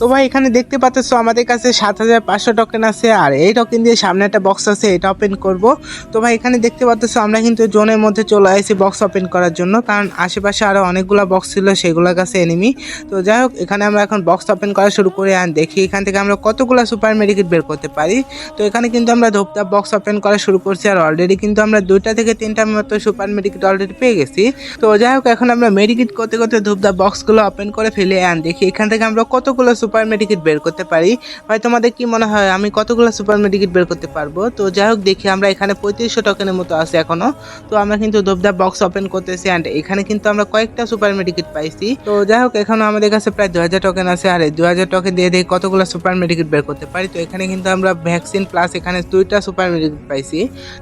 তো ভাই, এখানে দেখতে পাচ্ছ আমাদের কাছে সাত হাজার পাঁচশো টোকেন আছে, আর এই টোকেন দিয়ে সামনে একটা বক্স আছে, এটা ওপেন করব। তো ভাই, এখানে দেখতে পাচ্ছ আমরা কিন্তু জোনের মধ্যে চলে আসি বক্স ওপেন করার জন্য, কারণ আশেপাশে আরও অনেকগুলো বক্স ছিল, সেগুলোর কাছে এনিমি তো যাই হোক, এখানে আমরা এখন বক্স ওপেন করা শুরু করে, আর দেখি এখান থেকে আমরা কতগুলো সুপার মেডিকেট বের করতে পারি। তো এখানে কিন্তু আমরা ধূপধাপ বক্স ওপেন করা শুরু করছি, আর অলরেডি কিন্তু আমরা দুইটা থেকে তিনটার মতো সুপার মেডিকেট অলরেডি পেয়ে গেছি। তো যাই হোক, এখন আমরা মেডিকেট করতে করতে ধূপধাপ বক্সগুলো ওপেন করে ফেলে আন দেখি এখান থেকে আমরা কতগুলো সুপার মেডিকেট বের করতে পারি। ভাই তোমাদের কি মনে হয়, আমি কতগুলো সুপার মেডিকেট বের করতে পারব? তো যাই হোক দেখি আমরা এখানে পঁয়ত্রিশশো টোকেনের মতো আছে এখনও। তো আমরা কিন্তু ধূপধাপ বক্স ওপেন করতেছি অ্যান্ড এখানে কিন্তু আমরা কয়েকটা সুপার মেডিকেট পাইছি। তো যাই হোক এখনও আমাদের কাছে প্রায় দু হাজার টোকেন আছে। আর এই দু হাজার টোকেন দিয়ে দেখি কতগুলো সুপার মেডিকেট বের করতে পারি? তো এখানে কিন্তু আমরা ভ্যাকসিন প্লাস এখানে দুইটা সুপার মেডিকেট পাইছি।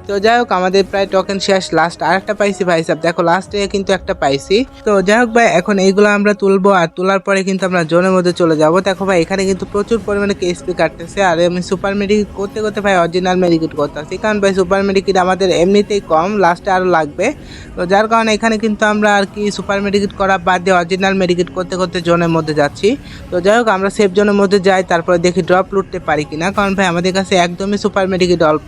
তো যাই হোক আমাদের প্রায় টোকেন শেষ। লাস্ট আরেকটা পাইছি ভাই সাহেব। দেখো লাস্টে কিন্তু একটা পাইছি। তো যাই হোক ভাই, এখন এইগুলো আমরা তুলবো। আর তোলার পরে কিন্তু আমরা জোনের মধ্যে চলে যাব। দেখো ভাই, এখানে কিন্তু প্রচুর পরিমাণে কেএসপি কাটতেছে। আর আমি সুপার মেডিকেট করতে করতে ভাই অরিজিনাল মেডিকেট করতেছি। কারণ ভাই সুপার মেডিকেট আমাদের এমনিতেই কম লাস্টে আরও লাগবে। তো যার কারণে এখানে কিন্তু আমরা আর কি সুপার মেডিকেট করা বাদ দিয়ে অরিজিনাল মেডিকেট করতে করতে জোনের মধ্যে যাচ্ছি। তো যাই হোক, আমরা সেফ জোনের মধ্যে যাই, তারপরে দেখি ড্রপ লুটতে পারি কিনা। কারণ ভাই, আমাদের কাছে একদমই সুপার মেডিকেট অল্প।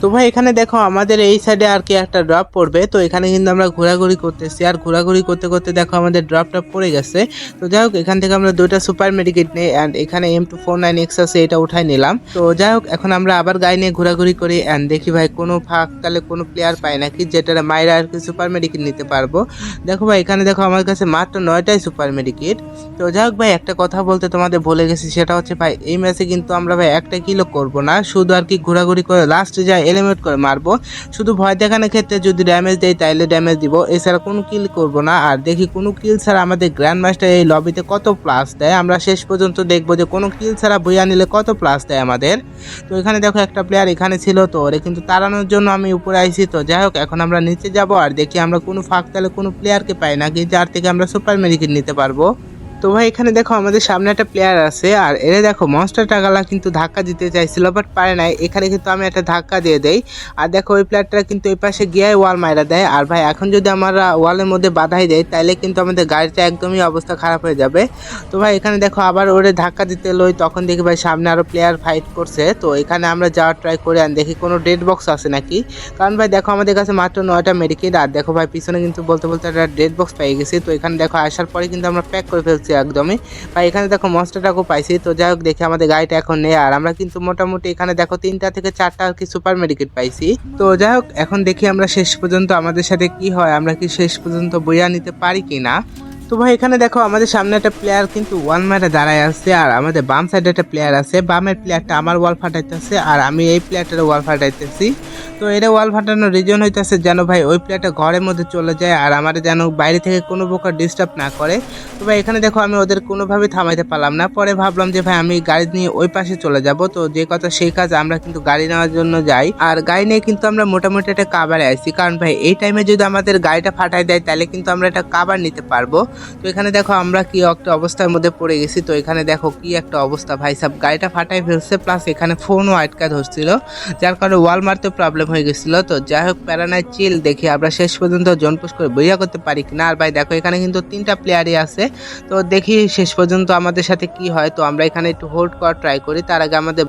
তো ভাই, এখানে দেখো, আমাদের এই সাইডে আর কি একটা ড্রপ পড়বে। তো এখানে কিন্তু আমরা ঘোরাঘুরি করতেছি। আর ঘোরাঘুরি করতে করতে দেখো, আমাদের ড্রপটা পড়ে গেছে। তো যাই হোক, এখান থেকে আমরা দুইটা সুপার মেডিকেট নিই অ্যান্ড এখানে M two four nine X আছে, এটা উঠাই নিলাম। তো যাই হোক, এখন আমরা আবার গাড়ি নিয়ে ঘোরাঘুরি করি অ্যান্ড দেখি ভাই, কোনো ফাঁককালে কোনো প্লেয়ার পাই নাকি যেটা মাইরা আর কি সুপার মেডিকেট নিতে পারব। দেখো ভাই, এখানে দেখো, আমার কাছে মাত্র নয়টাই সুপার মেডিকেট তো যাই হোক ভাই, একটা কথা বলতে তোমাদের ভুলে গেছি, সেটা হচ্ছে ভাই, এই ম্যাচে কিন্তু আমরা ভাই, একটা কিলো করব না। শুধু আর কি ঘোরাঘুরি করে লাস্টে যাই এলিমেট করে মারবো। শুধু ভয় দেখানোর ক্ষেত্রে যদি ড্যামেজ দেয় তাইলে ড্যামেজ দিব। এছাড়া কোনো কিল করব না। আর দেখি কোনো কিল ছাড়া আমাদের গ্র্যান্ড মাস্টার এই লবিতে কত প্লাস দেয়। আমরা শেষ পর্যন্ত দেখব যে কোনো কিল ছাড়া বইয়া নিলে কত প্লাস দেয় আমাদের। তো এখানে দেখো একটা প্লেয়ার এখানে ছিল তো, ওরে কিন্তু তাড়ানোর জন্য আমি উপরে আইছি তো। যাই হোক, এখন আমরা নিচে যাব। আর দেখি আমরা কোনো ফাঁক তাহলে কোনো প্লেয়ারকে পাই না নাকি, যার থেকে আমরা সুপার মেডিকেট নিতে পারব। তো ভাই, এখানে দেখো আমাদের সামনে একটা প্লেয়ার আছে, আর এরে দেখো মনস্টার টাকালা কিন্তু ধাক্কা দিতে চাইছিল বাট পারে নাই। এখানে কিন্তু আমি একটা ধাক্কা দিয়ে দেই। আর দেখো, ওই প্লেয়ারটা কিন্তু ওই পাশে গিয়ে ওয়াল মাইরা দেয়। আর ভাই, এখন যদি আমরা ওয়ালের মধ্যে বাধাই দেয় তাহলে কিন্তু আমাদের গাড়িটা একদমই অবস্থা খারাপ হয়ে যাবে। তো ভাই, এখানে দেখো, আবার ওরে ধাক্কা দিতে লই, তখন দেখি ভাই, সামনে আরও প্লেয়ার ফাইট করছে। তো এখানে আমরা যাওয়ার ট্রাই করে আন দেখি কোনো ডেড বক্স আছে নাকি। কারণ ভাই, দেখো, আমাদের কাছে মাত্র নয়টা মেডিকেট আর দেখো ভাই, পিছনে কিন্তু বলতে বলতে একটা ডেড বক্স পেয়ে গেছি। তো এখানে দেখো, আসার পরে কিন্তু আমরা প্যাক করে ফেলছি একদমই। বা এখানে দেখো মনস্টারটাকেও পাইছি তো যাই হোক দেখি আমাদের গাড়িটা এখন নেই। আর আমরা কিন্তু মোটামুটি এখানে দেখো তিনটা থেকে চারটা আর কি সুপার মেডিকেট পাইছি। তো যাই হোক, এখন দেখি আমরা শেষ পর্যন্ত আমাদের সাথে কি হয়, আমরা কি শেষ পর্যন্ত বইয়া নিতে পারি কি না তো ভাই, এখানে দেখো আমাদের সামনে একটা প্লেয়ার কিন্তু ওয়ান ম্যাটে দাঁড়ায় আছে, আর আমাদের বাম সাইডে একটা প্লেয়ার আছে। বামের প্লেয়ারটা আমার ওয়াল ফাটাইতেছে, আর আমি এই প্লেয়ারটার ওয়াল ফাটাইতেছি। তো এটা ওয়াল ফাটানোর রিজন হইতেছে যেন ভাই, ওই প্লেয়ারটা ঘরের মধ্যে চলে যায়, আর আমার যেন বাইরে থেকে কোনো প্রকার ডিস্টার্ব না করে। তো ভাই, এখানে দেখো আমি ওদের কোনোভাবেই থামাইতে পারলাম না। পরে ভাবলাম যে ভাই, আমি গাড়ি নিয়ে ওই পাশে চলে যাব। তো যে কথা সেই কাজ আমরা কিন্তু গাড়ি নেওয়ার জন্য যাই। আর গাড়ি নিয়ে কিন্তু আমরা মোটামুটি একটা কাবারে আসি কারণ ভাই, এই টাইমে যদি আমাদের গাড়িটা ফাটাই দেয়, তাহলে কিন্তু আমরা একটা কাবার নিতে পারব। তো এখানে দেখো আমরা কি একটা অবস্থার মধ্যে পড়ে গেছি। তো এখানে দেখো কি একটা অবস্থা ভাই। সব গাড়িটা ফাটাই ফেলছে প্লাস এখানে ফোনও আটকা ধরছিল, যার কারণে ওয়াল মারতে প্রবলেম হয়ে গেছিল। তো যাই হোক প্যারানাই চিল দেখি, আমরা শেষ পর্যন্ত জনপুষ করে বইয়া করতে পারি কিনা। আর ভাই দেখো, এখানে কিন্তু তিনটা প্লেয়ারই আছে। তো দেখি শেষ পর্যন্ত আমাদের সাথে কি হয়। তো আমরা এখানে একটু হোল্ড করার ট্রাই করি। তার আগে আমাদের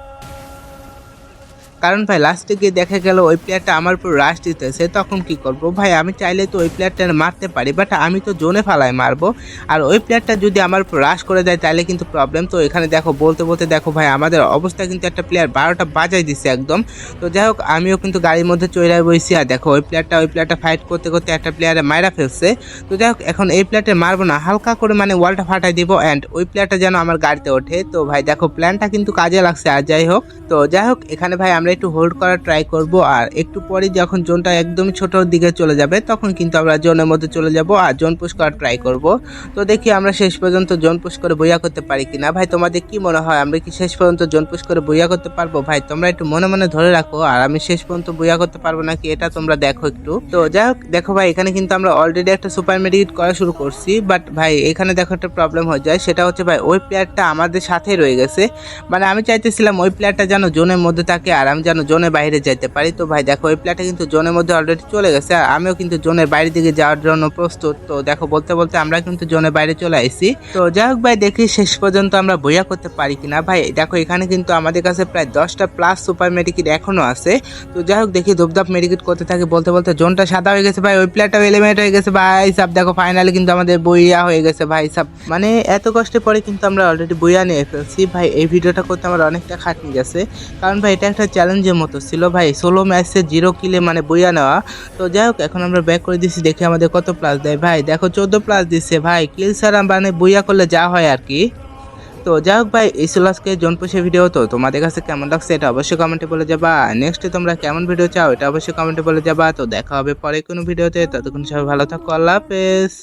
কারণ ভাই লাস্টে গিয়ে দেখা গেল ওই প্লেয়ারটা আমার উপর রাশ দিতেছে তখন কি করব? ভাই, আমি চাইলে তো ওই প্লেয়ারটা মারতে পারি বাট আমি তো জোনে ফালায় মারবো। আর ওই প্লেয়ারটা যদি আমার উপর রাশ করে দেয়, তাহলে কিন্তু প্রবলেম তো এখানে দেখো, বলতে বলতে দেখো ভাই, আমাদের অবস্থা কিন্তু একটা প্লেয়ার বারোটা বাজাই দিছে একদম। তো যাই হোক, আমিও কিন্তু গাড়ির মধ্যে চৈরায় বইছি। আর দেখো, ওই প্লেয়ারটা ওই প্লেয়ারটা ফাইট করতে করতে একটা প্লেয়ারে মাইরা ফেলছে। তো যাই হোক, এখন এই প্লেয়ারটা মারবো না, হালকা করে মানে ওয়ালটা ফাটাই দিব অ্যান্ড ওই প্লেয়ারটা যেন আমার গাড়িতে ওঠে। তো ভাই, দেখো প্ল্যানটা কিন্তু কাজে লাগছে, আর যাই হোক। তো যাই হোক, এখানে ভাই, আমরা একটু হোল্ড করার ট্রাই করব। আর একটু পরে যখন জোনটা একদমই ছোটোর দিকে চলে যাবে, তখন কিন্তু আমরা জোনের মধ্যে চলে যাব আর জোন পুশ করার ট্রাই করব। তো দেখি আমরা শেষ পর্যন্ত জোন পুশ করে বইয়া করতে পারি কি না ভাই, তোমাদের কি মনে হয়? আমরা কি শেষ পর্যন্ত জোন পুশ করে বইয়া করতে পারব? ভাই, তোমরা একটু মনে মনে ধরে রাখো। আর আমি শেষ পর্যন্ত বইয়া করতে পারব নাকি এটা তোমরা দেখো একটু। তো যাই হোক, দেখো ভাই, এখানে কিন্তু আমরা অলরেডি একটা সুপার মেডিকেট করা শুরু করছি। বাট ভাই, এখানে দেখো একটা প্রবলেম হয়ে যায়। সেটা হচ্ছে ভাই, ওই প্লেয়ারটা আমাদের সাথে রয়ে গেছে। মানে আমি চাইতেছিলাম ওই প্লেয়ারটা যেন জোনের মধ্যে থাকে। আর আমি যেন জোনের বাইরে যাইতে পারি। তো ভাই, দেখো, এই প্লেয়ারটা কিন্তু জোনের মধ্যে অলরেডি চলে গেছে। আর আমিও কিন্তু জোনের বাইরের দিকে যাওয়ার জন্য প্রস্তুত। তো দেখো, বলতে বলতে আমরা কিন্তু জোনের বাইরে চলে আসছি তো যাই হোক ভাই, দেখি শেষ পর্যন্ত আমরা বইয়া করতে পারি কিনা। ভাই, দেখো, এখানে কিন্তু আমাদের কাছে প্রায় দশটা প্লাস সুপার মেডিকেট এখনও আছে। তো যাই হোক, দেখি ধূপধাপ মেডিকেট করতে থাকে। বলতে বলতে জোনটা সাদা হয়ে গেছে ভাই, ওই প্লেয়ারটাও এলিমেন্ট হয়ে গেছে ভাই। সাব দেখো ফাইনালি কিন্তু আমাদের বইয়া হয়ে গেছে ভাই সাব। মানে এত কষ্টের পরে কিন্তু আমরা অলরেডি বইয়া নিয়ে ফেলছি। ভাই, এই ভিডিওটা করতে আমার অনেকটা খাটনি গেছে। কারণ ভাই, এটা একটা চ্যালেঞ্জের মতো ছিল ভাই, ষোলো ম্যাচে জিরো কিলে মানে বইয়া নেওয়া। তো যাই হোক, এখন আমরা ব্যাক করে দিচ্ছি দেখি আমাদের কত প্লাস দেয়। ভাই, দেখো চোদ্দ প্লাস দিচ্ছে ভাই কিল ছাড়া মানে বইয়া করলে যা হয় আর কি। তো যাই হোক ভাই, এই ছিল আজকে জনপুষে ভিডিও তো তোমাদের কাছে কেমন লাগছে এটা অবশ্যই কমেন্টে বলে যাবা। নেক্সট তোমরা কেমন ভিডিও চাও, এটা অবশ্যই কমেন্টে বলে যাবা। তো দেখা হবে পরে কোনো ভিডিওতে ততক্ষণ সবাই ভালো থাকো, আল্লাহ হাফেজ।